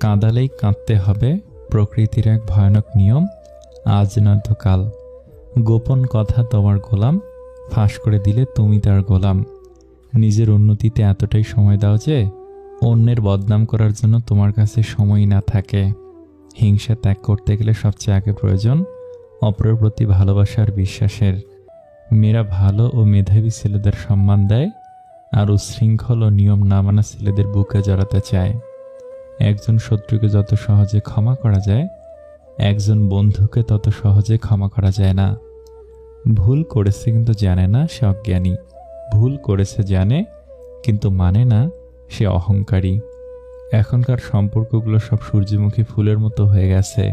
কাঁদালেই কাঁদতে হবে, প্রকৃতির এক ভয়ানক নিয়ম। আজ নয়তো কাল। গোপন কথা তোমার গোলাম, ফাঁস করে দিলে তুমি তার গোলাম। নিজের উন্নতিতে এতটাই সময় দাও যে, অন্যের বদনাম করার জন্য তোমার কাছে সময় না থাকে। হিংসা ত্যাগ করতে গেলে সবচেয়ে আগে প্রয়োজন, অপরের প্রতি ভালোবাসা আর বিশ্বাসের। মেয়েরা ভালো ও মেধাবী ছেলেদের সম্মান দেয়, আর উশৃঙ্খল ও নিয়ম না মানা ছেলেদের বুকে জড়াতে চায়। একজন শত্রুকে যত সহজে ক্ষমা করা যায়, একজন বন্ধুকে তত সহজে ক্ষমা করা যায় না। ভুল করেছে কিন্তু জানে না সে অজ্ঞানী। ভুল করেছে জানে, কিন্তু মানে না সে অহংকারী। এখনকার সম্পর্কগুলো সব সূর্যমুখী ফুলের মতো হয়ে গেছে।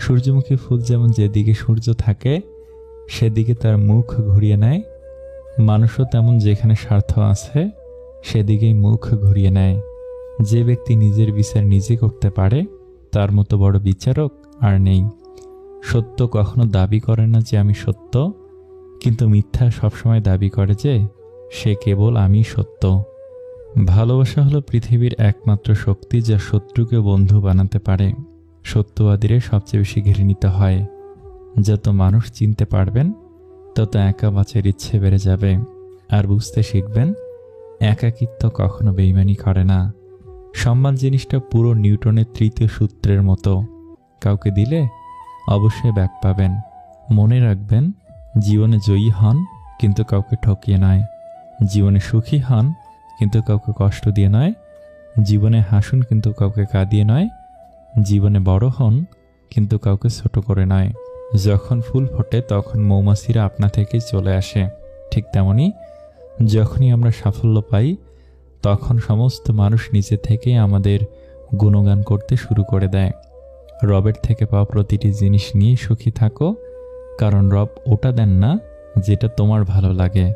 সূর্যমুখী ফুল যেমন যেদিকে সূর্য থাকে, সেদিকে তার মুখ ঘুরিয়ে নেয়। মানুষও তেমন যেখানে স্বার্থ আছে, সেদিকেই মুখ ঘুরিয়ে নেয়। যে ব্যক্তি নিজের বিচার নিজে করতে পারে, তার মতো বড় বিচারক আর নেই। সত্য কখনো দাবি করে না যে আমি সত্য, কিন্তু মিথ্যা সবসময় দাবি করে যে সে কেবল আমি সত্য। ভালোবাসা হলো পৃথিবীর একমাত্র শক্তি যা শত্রুকে বন্ধু বানাতে পারে। সত্যবাদীরে সবচেয়ে বেশি ঘৃণিত হয়। যত মানুষ চিনতে পারবেন, তত একা বাঁচার ইচ্ছে বেড়ে যাবে। আর বুঝতে শিখবেন, একাকিত্ব কখনো বেইমানি করে না। সম্মান জিনিসটা পুরো নিউটনের তৃতীয় সূত্রের মতো। কাউকে দিলে অবশ্যই ব্যাক পাবেন। মনে রাখবেন, জীবনে জয়ী হন, কিন্তু কাউকে ঠকিয়ে নয়। জীবনে সুখী হন, কিন্তু কাউকে কষ্ট দিয়ে নয়। জীবনে হাসুন, কিন্তু কাউকে কাঁদিয়ে নয়। জীবনে বড় হন, কিন্তু কাউকে ছোট করে নয়। যখন ফুল ফোটে, তখন মৌমাছিরা আপনা থেকেই চলে আসে। ঠিক তেমনি, যখনই আমরা সাফল্য পাই তখন সমস্ত মানুষ নিজে থেকেই আমাদের গুণগান করতে শুরু করে দেয়। রবের থেকে পাওয়া প্রতিটি জিনিস নিয়ে সুখী থাকো, কারণ রব ওটা দেন না যেটা তোমার ভালো লাগে।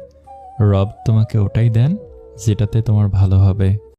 রব তোমাকে ওটাই দেন যেটাতে তোমার ভালো হবে।